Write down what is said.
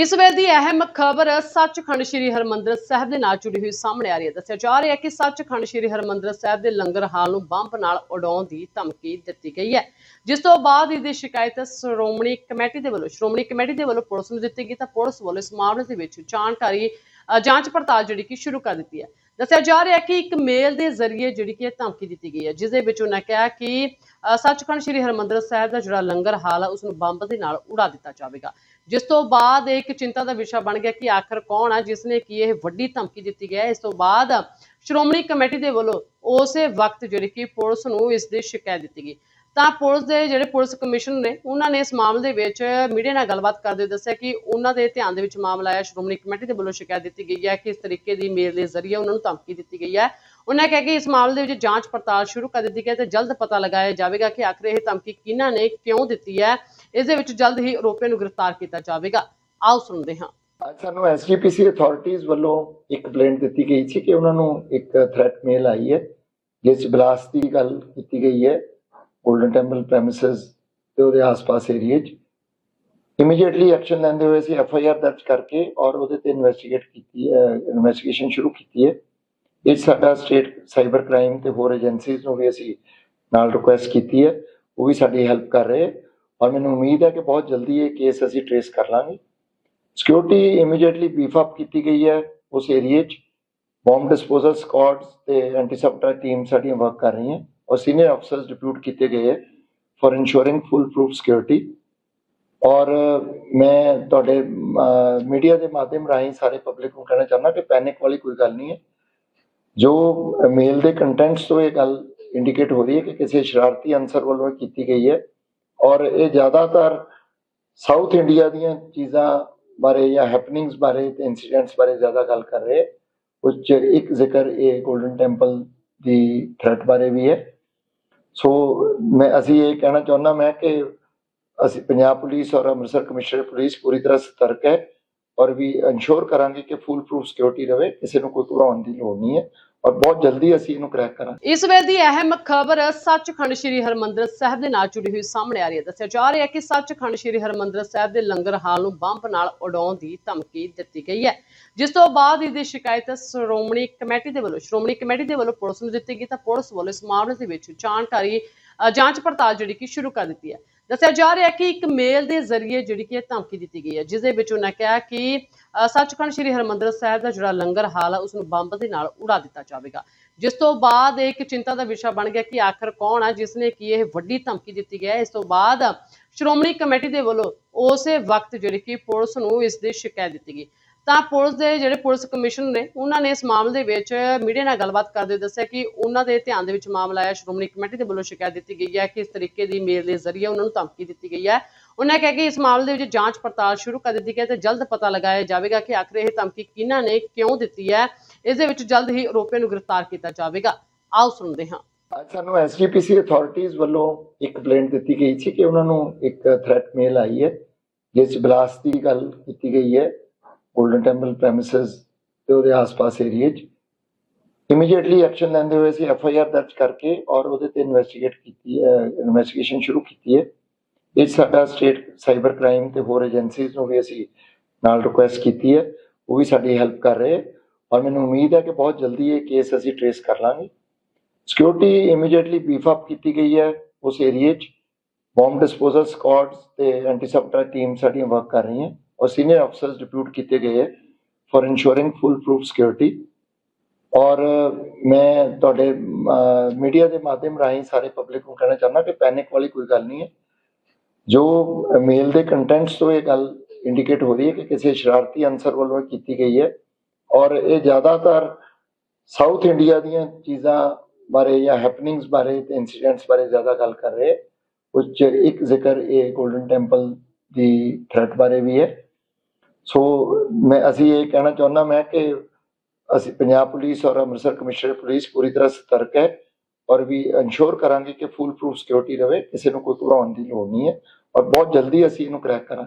ਇਸ ਵੇਲੇ ਦੀ ਅਹਿਮ ਖਬਰ ਸੱਚਖੰਡ ਸ੍ਰੀ ਹਰਮੰਦਰ ਸਾਹਿਬ ਦੇ ਨਾਲ ਜੁੜੀ ਹੋਈ ਸਾਹਮਣੇ ਆ ਰਹੀ ਹੈ। ਦੱਸਿਆ ਜਾ ਰਿਹਾ ਹੈ ਕਿ ਸੱਚਖੰਡ ਸ੍ਰੀ ਹਰਮੰਦਰ ਸਾਹਿਬ ਦੇ ਲੰਗਰ ਹਾਲ ਨੂੰ ਬੰਬ ਨਾਲ ਉਡਾਉਣ ਦੀ ਧਮਕੀ ਦਿੱਤੀ ਗਈ ਹੈ। ਜਿਸ ਤੋਂ ਬਾਅਦ ਇਹਦੀ ਸ਼ਿਕਾਇਤ ਸ਼੍ਰੋਮਣੀ ਕਮੇਟੀ ਦੇ ਵੱਲੋਂ, ਸ਼੍ਰੋਮਣੀ ਕਮੇਟੀ ਦੇ ਵੱਲੋਂ ਪੁਲਿਸ ਨੂੰ ਦਿੱਤੀ ਗਈ ਤਾਂ ਪੁਲਿਸ ਵੱਲੋਂ ਇਸ ਮਾਮਲੇ ਦੇ ਵਿੱਚ ਜਾਣਕਾਰੀ ਜਾਂਚ ਪੜਤਾਲ ਜਿਹੜੀ ਕਿ ਸ਼ੁਰੂ ਕਰ ਦਿੱਤੀ ਹੈ। ਦੱਸਿਆ ਜਾ ਰਿਹਾ ਹੈ ਕਿ ਇੱਕ ਮੇਲ ਦੇ ਜ਼ਰੀਏ ਜਿਹੜੀ ਕਿ ਇਹ ਧਮਕੀ ਦਿੱਤੀ ਗਈ ਹੈ ਜਿਸ ਦੇ ਵਿੱਚ ਉਹਨਾਂ ਕਿਹਾ ਕਿ ਸੱਚਖੰਡ ਸ੍ਰੀ ਹਰਮੰਦਰ ਸਾਹਿਬ ਦਾ ਜਿਹੜਾ ਲੰਗਰ ਹਾਲ ਹੈ ਉਸ ਨੂੰ ਬੰਬ ਦੇ ਨਾਲ ਉਡਾ ਦਿੱਤਾ ਜਾਵੇਗਾ। ਜਿਸ ਤੋਂ ਬਾਅਦ ਇਹ ਇੱਕ ਚਿੰਤਾ ਦਾ ਵਿਸ਼ਾ ਬਣ ਗਿਆ ਕਿ ਆਖਰ ਕੌਣ ਹੈ ਜਿਸ ਨੇ ਕੀ ਇਹ ਵੱਡੀ ਧਮਕੀ ਦਿੱਤੀ ਗਈ ਹੈ। ਇਸ ਤੋਂ ਬਾਅਦ ਸ਼੍ਰੋਮਣੀ ਕਮੇਟੀ ਦੇ ਵੱਲੋਂ ਉਸੇ ਵਕਤ ਜਿਹੜੀ ਕਿ ਪੁਲਿਸ ਨੂੰ ਇਸ ਦੀ ਸ਼ਿਕਾਇਤ ਦਿੱਤੀ ਗਈ। ਤਾਂ ਪੁਲਿਸ ਦੇ ਜਿਹੜੇ ਪੁਲਿਸ ਕਮਿਸ਼ਨਰ ਨੇ, ਉਹਨਾਂ ਨੇ ਇਸ ਮਾਮਲੇ ਦੇ ਵਿੱਚ ਮੀਡੀਆ ਨਾਲ ਗੱਲਬਾਤ ਕਰਦੇ ਹੋਏ ਦੱਸਿਆ ਕਿ ਉਹਨਾਂ ਦੇ ਧਿਆਨ ਦੇ ਵਿੱਚ ਮਾਮਲਾ ਆਇਆ। ਸ਼੍ਰੋਮਣੀ ਕਮੇਟੀ ਦੇ ਵੱਲੋਂ ਸ਼ਿਕਾਇਤ ਦਿੱਤੀ ਗਈ ਹੈ ਕਿ ਇਸ ਤਰੀਕੇ ਦੀ ਮੇਲ ਦੇ ਜ਼ਰੀਏ ਉਹਨਾਂ ਨੂੰ ਧਮਕੀ ਦਿੱਤੀ ਗਈ ਹੈ। ਉਹਨਾਂ ਕਿਹਾ ਕਿ ਇਸ ਮਾਮਲੇ ਦੇ ਵਿੱਚ ਜਾਂਚ ਪੜਤਾਲ ਸ਼ੁਰੂ ਕਰ ਦਿੱਤੀ ਗਈ ਤੇ ਜਲਦ ਪਤਾ ਲਗਾਇਆ ਜਾਵੇਗਾ ਕਿ ਆਖਰ ਇਹ ਧਮਕੀ ਕਿਹਨਾਂ ਨੇ ਕਿਉਂ ਦਿੱਤੀ ਹੈ। ਇਸ ਦੇ ਵਿੱਚ ਜਲਦ ਹੀ ਆਰੋਪੀਆਂ ਨੂੰ ਗ੍ਰਿਫਤਾਰ ਕੀਤਾ ਜਾਵੇਗਾ। ਆਓ ਸੁਣਦੇ ਹਾਂ। ਅੱਜ ਸਾਨੂੰ ਐਸਜੀਪੀਸੀ ਅਥਾਰਟੀਜ਼ ਵੱਲੋਂ ਇੱਕ ਕੰਪਲੇਂਟ ਦਿੱਤੀ ਗਈ ਸੀ ਕਿ ਉਹਨਾਂ ਨੂੰ ਇੱਕ ਥ੍ਰੈਟ ਮੇਲ ਆਈ ਹੈ, ਜਿਸ ਬਲਾਸਟ ਦੀ ਗੱਲ ਕੀਤੀ ਗਈ ਹੈ। ਗੋਲਡਨ ਟੈਂਪਲ ਪ੍ਰੈਮਿਸਸ ਤੇ ਉਹਦੇ ਆਸ-ਪਾਸ ਏਰੀਏ 'ਚ। ਇਮੀਡੀਏਟਲੀ ਐਕਸ਼ਨ ਲੈਂਦੇ ਹੋਏ ਅਸੀਂ ਐਫ ਆਈ ਆਰ ਦਰਜ ਕਰਕੇ ਔਰ ਉਹਦੇ ਤੇ ਇਨਵੈਸਟੀਗੇਟ ਕੀਤੀ ਹੈ ਇਨਵੈਸਟੀਗੇਸ਼ਨ ਸ਼ੁਰੂ ਕੀਤੀ ਹੈ। ਇਹ ਸਾਡਾ ਸਟੇਟ ਸਾਈਬਰ ਕ੍ਰਾਈਮ ਤੇ ਹੋਰ ਏਜੰਸੀਜ਼ ਨੂੰ ਵੀ ਅਸੀਂ ਨਾਲ ਰਿਕੁਐਸਟ ਕੀਤੀ ਹੈ। ਉਹ ਵੀ ਸਾਡੀ ਹੈਲਪ ਕਰ ਰਹੇ ਔਰ ਮੈਨੂੰ ਉਮੀਦ ਹੈ ਕਿ ਬਹੁਤ ਜਲਦੀ ਇਹ ਕੇਸ ਅਸੀਂ ਟ੍ਰੇਸ ਕਰ ਲਾਂਗੇ। ਸਿਕਿਉਰਿਟੀ ਇਮੀਡੀਏਟਲੀ ਬੀਫ ਅਪ ਕੀਤੀ ਗਈ ਹੈ ਉਸ ਏਰੀਏ 'ਚ। ਬੰਬ ਡਿਸਪੋਜ਼ਲ ਸਕੁਆਡਸ ਤੇ ਐਂਟੀ ਸਬਟਰਾ ਟੀਮ ਸਾਡੀਆਂ ਵਰਕ ਕਰ ਰਹੀਆਂ। ਔਰ ਸੀਨੀਅਰ ਅਫਸਰਸ ਡਿਪਿਊਟ ਕੀਤੇ ਗਏ ਹੈ ਫॉर ਇਨਸ਼ੋਰਿੰਗ ਫੁੱਲ ਪ੍ਰੂਫ ਸਿਕਿਉਰਿਟੀ ਔਰ ਮੈਂ ਤੁਹਾਡੇ ਮੀਡੀਆ ਦੇ ਮਾਧਿਅਮ ਰਾਹੀਂ ਸਾਰੇ ਪਬਲਿਕ ਨੂੰ ਕਹਿਣਾ ਚਾਹੁੰਦਾ ਕਿ ਪੈਨਿਕ ਵਾਲੀ ਕੋਈ ਗੱਲ ਨਹੀਂ ਹੈ ਜੋ ਮੇਲ ਦੇ ਕੰਟੈਂਟਸ ਤੋਂ ਇਹ ਗੱਲ ਇੰਡੀਕੇਟ ਹੋ ਰਹੀ ਹੈ ਕਿ ਕਿਸੇ ਸ਼ਰਾਰਤੀ ਅਨਸਰ ਵੱਲੋਂ ਇਹ ਕੀਤੀ ਗਈ ਹੈ ਔਰ ਇਹ ਜ਼ਿਆਦਾਤਰ ਸਾਊਥ ਇੰਡੀਆ ਦੀਆਂ ਚੀਜ਼ਾਂ ਬਾਰੇ ਜਾਂ ਹੈਪਨਿੰਗਸ ਬਾਰੇ ਤੇ ਇਨਸੀਡੈਂਟਸ ਬਾਰੇ ਜ਼ਿਆਦਾ ਗੱਲ ਕਰ ਰਹੇ ਹੈ। ਉਸ 'ਚ ਇੱਕ ਜ਼ਿਕਰ ਇਹ 골ਡਨ ਟੈਂਪਲ ਦੀ ਥ੍ਰੈਟ ਬਾਰੇ ਵੀ ਹੈ ਸੋ ਮੈਂ ਅਸੀਂ ਇਹ ਕਹਿਣਾ ਚਾਹੁੰਦਾ ਮੈਂ ਕਿ ਅਸੀਂ ਪੰਜਾਬ ਪੁਲਿਸ ਔਰ ਅੰਮ੍ਰਿਤਸਰ ਕਮਿਸ਼ਨਰ ਪੁਲਿਸ ਪੂਰੀ ਤਰ੍ਹਾਂ ਸਤਰਕ ਹੈ ਔਰ ਵੀ ਇਨਸ਼ੋਰ ਕਰਾਂਗੇ ਕਿ ਫੁੱਲ ਪ੍ਰੂਫ ਸਿਕਿਉਰਿਟੀ ਰਵੇ, ਕਿਸੇ ਨੂੰ ਕੋਈ ਘਬਰਾਉਣ ਦੀ ਲੋੜ ਨਹੀਂ ਹੈ। ਔਰ ਬਹੁਤ ਜਲਦੀ ਅਸੀਂ ਇਹਨੂੰ ਕ੍ਰੈਕ ਕਰਾਂਗੇ। ਇਸ ਵੇਲੇ ਦੀ ਅਹਿਮ ਖਬਰ ਸੱਚਖੰਡ ਸ੍ਰੀ ਹਰਮੰਦਰ ਸਾਹਿਬ ਦੇ ਨਾਲ ਜੁੜੀ ਹੋਈ ਸਾਹਮਣੇ ਆ ਰਹੀ ਹੈ। ਦੱਸਿਆ ਜਾ ਰਿਹਾ ਹੈ ਕਿ ਸੱਚਖੰਡ ਸ੍ਰੀ ਹਰਮੰਦਰ ਸਾਹਿਬ ਦੇ ਲੰਗਰ ਹਾਲ ਨੂੰ ਬੰਬ ਨਾਲ ਉਡਾਉਣ ਦੀ ਧਮਕੀ ਦਿੱਤੀ ਗਈ ਹੈ। ਜਿਸ ਤੋਂ ਬਾਅਦ ਇਸ ਦੀ ਸ਼ਿਕਾਇਤ ਸ਼੍ਰੋਮਣੀ ਕਮੇਟੀ ਦੇ ਵੱਲੋਂ ਸ਼੍ਰੋਮਣੀ ਕਮੇਟੀ ਦੇ ਵੱਲੋਂ ਪੁਲਿਸ ਨੂੰ ਦਿੱਤੀ ਗਈ ਤਾਂ ਪੁਲਿਸ ਵੱਲੋਂ ਇਸ ਮਾਮਲੇ ਦੇ ਵਿੱਚ ਜਾਣਕਾਰੀ ਜਾਂਚ ਪੜਤਾਲ ਜਿਹੜੀ ਕਿ ਸ਼ੁਰੂ ਕਰ ਦਿੱਤੀ ਹੈ। ਦੱਸਿਆ ਜਾ ਰਿਹਾ ਹੈ ਕਿ ਇੱਕ ਮੇਲ ਦੇ ਜ਼ਰੀਏ ਜਿਹੜੀ ਕਿ ਧਮਕੀ ਦਿੱਤੀ ਗਈ ਹੈ ਜਿਸ ਦੇ ਵਿੱਚ ਉਹਨਾਂ ਕਿਹਾ ਕਿ ਸੱਚਖੰਡ ਸ੍ਰੀ ਹਰਮੰਦਰ ਸਾਹਿਬ ਦਾ ਜਿਹੜਾ ਲੰਗਰ ਹਾਲ ਹੈ ਉਸ ਨੂੰ ਬੰਬ ਦੇ ਨਾਲ ਉਡਾ ਦਿੱਤਾ ਜਾਵੇਗਾ। ਜਿਸ ਤੋਂ ਬਾਅਦ ਇਹ ਇੱਕ ਚਿੰਤਾ ਦਾ ਵਿਸ਼ਾ ਬਣ ਗਿਆ ਕਿ ਆਖਰ ਕੌਣ ਹੈ ਜਿਸ ਨੇ ਕੀ ਇਹ ਵੱਡੀ ਧਮਕੀ ਦਿੱਤੀ ਗਈ ਹੈ। ਇਸ ਤੋਂ ਬਾਅਦ ਸ਼੍ਰੋਮਣੀ ਕਮੇਟੀ ਦੇ ਵੱਲੋਂ ਉਸੇ ਵਕਤ ਜਿਹੜੀ ਕਿ ਪੁਲਿਸ ਨੂੰ ਇਸ ਦੀ ਸ਼ਿਕਾਇਤ ਦਿੱਤੀ ਗਈ। ਤਾਂ ਪੁਲਿਸ ਦੇ ਜਿਹੜੇ ਪੁਲਿਸ ਕਮਿਸ਼ਨਰ ਨੇ, ਉਹਨਾਂ ਨੇ ਇਸ ਮਾਮਲੇ ਦੇ ਵਿੱਚ ਮੀਡੀਆ ਨਾਲ ਗੱਲਬਾਤ ਕਰਦੇ ਹੋਏ ਦੱਸਿਆ ਕਿ ਉਹਨਾਂ ਦੇ ਧਿਆਨ ਦੇ ਵਿੱਚ ਮਾਮਲਾ ਆਇਆ। ਸ਼੍ਰੋਮਣੀ ਕਮੇਟੀ ਦੇ ਵੱਲੋਂ ਸ਼ਿਕਾਇਤ ਦਿੱਤੀ ਗਈ ਹੈ ਕਿ ਇਸ ਤਰੀਕੇ ਦੀ ਮੇਲ ਦੇ ਜ਼ਰੀਏ ਉਹਨਾਂ ਨੂੰ ਧਮਕੀ ਦਿੱਤੀ ਗਈ ਹੈ। ਉਹਨਾਂ ਕਿਹਾ ਕਿ ਇਸ ਮਾਮਲੇ ਦੇ ਵਿੱਚ ਜਾਂਚ ਪੜਤਾਲ ਸ਼ੁਰੂ ਕਰ ਦਿੱਤੀ ਗਈ ਹੈ ਤੇ ਜਲਦ ਪਤਾ ਲਗਾਇਆ ਜਾਵੇਗਾ ਕਿ ਆਖਰ ਇਹ ਧਮਕੀ ਕਿਹਨਾਂ ਨੇ ਕਿਉਂ ਦਿੱਤੀ ਹੈ। ਇਸ ਦੇ ਵਿੱਚ ਜਲਦ ਹੀ ਆਰੋਪੀਆਂ ਨੂੰ ਗ੍ਰਿਫਤਾਰ ਕੀਤਾ ਜਾਵੇਗਾ। ਆਓ ਸੁਣਦੇ ਹਾਂ। ਅੱਜ ਸਾਨੂੰ ਐਸਜੀਪੀਸੀ ਅਥਾਰਟੀਜ਼ ਵੱਲੋਂ ਇੱਕ ਕੰਪਲੇਂਟ ਦਿੱਤੀ ਗਈ ਸੀ ਕਿ ਉਹਨਾਂ ਨੂੰ ਇੱਕ ਥ੍ਰੈਟ ਮੇਲ ਆਈ ਹੈ, ਜਿਸ ਬਲਾਸਟ ਦੀ ਗੱਲ ਕੀਤੀ ਗਈ ਹੈ। ਗੋਲਡਨ ਟੈਂਪਲ ਪ੍ਰੈਮਿਸਸ ਤੇ ਉਹਦੇ ਆਸ-ਪਾਸ ਏਰੀਏ 'ਚ। ਇਮੀਡੀਏਟਲੀ ਐਕਸ਼ਨ ਲੈਂਦੇ ਹੋਏ ਅਸੀਂ ਐਫ ਆਈ ਆਰ ਦਰਜ ਕਰਕੇ ਔਰ ਉਹਦੇ ਤੇ ਇਨਵੈਸਟੀਗੇਟ ਕੀਤੀ ਹੈ ਇਨਵੈਸਟੀਗੇਸ਼ਨ ਸ਼ੁਰੂ ਕੀਤੀ ਹੈ। ਇਹ ਸਾਡਾ ਸਟੇਟ ਸਾਈਬਰ ਕ੍ਰਾਈਮ ਤੇ ਹੋਰ ਏਜੰਸੀਜ਼ ਨੂੰ ਵੀ ਅਸੀਂ ਨਾਲ ਰਿਕੁਐਸਟ ਕੀਤੀ ਹੈ, ਉਹ ਵੀ ਸਾਡੀ ਹੈਲਪ ਕਰ ਰਹੇ ਔਰ ਮੈਨੂੰ ਉਮੀਦ ਹੈ ਕਿ ਬਹੁਤ ਜਲਦੀ ਇਹ ਕੇਸ ਅਸੀਂ ਟ੍ਰੇਸ ਕਰ ਲਾਂਗੇ। ਸਿਕਿਉਰਿਟੀ ਇਮੀਡੀਏਟਲੀ ਬੀਫ ਅਪ ਕੀਤੀ ਗਈ ਹੈ ਉਸ ਏਰੀਏ 'ਚ। ਬੰਬ ਡਿਸਪੋਜ਼ਲ ਸਕੁਆਡਸ ਤੇ ਐਂਟੀ ਸਬਟਰਾ ਟੀਮ ਸਾਡੀਆਂ ਵਰਕ ਕਰ ਰਹੀਆਂ। ਔਰ ਸੀਨੀਅਰ ਅਫਸਰਸ ਡਿਪਿਊਟ ਕੀਤੇ ਗਏ ਹੈ ਫॉर ਇਨਸ਼ੋਰਿੰਗ ਫੁੱਲ ਪ੍ਰੂਫ ਸਿਕਿਉਰਿਟੀ ਔਰ ਮੈਂ ਤੁਹਾਡੇ ਮੀਡੀਆ ਦੇ ਮਾਧਿਅਮ ਰਾਹੀਂ ਸਾਰੇ ਪਬਲਿਕ ਨੂੰ ਕਹਿਣਾ ਚਾਹੁੰਦਾ ਕਿ ਪੈਨਿਕ ਵਾਲੀ ਕੋਈ ਗੱਲ ਨਹੀਂ ਹੈ ਜੋ ਮੇਲ ਦੇ ਕੰਟੈਂਟਸ ਤੋਂ ਇਹ ਗੱਲ ਇੰਡੀਕੇਟ ਹੋ ਰਹੀ ਹੈ ਕਿ ਕਿਸੇ ਸ਼ਰਾਰਤੀ ਅਨਸਰ ਵੱਲੋਂ ਕੀਤੀ ਗਈ ਹੈ ਔਰ ਇਹ ਜ਼ਿਆਦਾਤਰ ਸਾਊਥ ਇੰਡੀਆ ਦੀਆਂ ਚੀਜ਼ਾਂ ਬਾਰੇ ਜਾਂ ਹੈਪਨਿੰਗਸ ਬਾਰੇ ਤੇ ਇਨਸੀਡੈਂਟਸ ਬਾਰੇ ਜ਼ਿਆਦਾ ਗੱਲ ਕਰ ਰਹੇ ਹੈ। ਉਸ 'ਚ ਇੱਕ ਜ਼ਿਕਰ ਇਹ 골ਡਨ ਟੈਂਪਲ ਦੀ ਥ੍ਰੈਟ ਬਾਰੇ ਵੀ ਹੈ ਸੋ ਮੈਂ, ਅਸੀਂ ਇਹ ਕਹਿਣਾ ਚਾਹੁੰਦਾ ਮੈਂ ਕਿ ਅਸੀਂ ਪੰਜਾਬ ਪੁਲਿਸ ਔਰ ਅੰਮ੍ਰਿਤਸਰ ਕਮਿਸ਼ਨਰ ਪੁਲਿਸ ਪੂਰੀ ਤਰ੍ਹਾਂ ਸਤਰਕ ਹੈ ਔਰ ਵੀ ਇਨਸ਼ੋਰ ਕਰਾਂਗੇ ਕਿ ਫੁੱਲ ਪ੍ਰੂਫ ਸਿਕਿਉਰਿਟੀ ਰਵੇ, ਕਿਸੇ ਨੂੰ ਕੋਈ ਘਬਰਾਉਣ ਦੀ ਲੋੜ ਨਹੀਂ ਹੈ ਔਰ ਬਹੁਤ ਜਲਦੀ ਅਸੀਂ ਇਹਨੂੰ ਕ੍ਰੈਕ ਕਰਾਂਗੇ।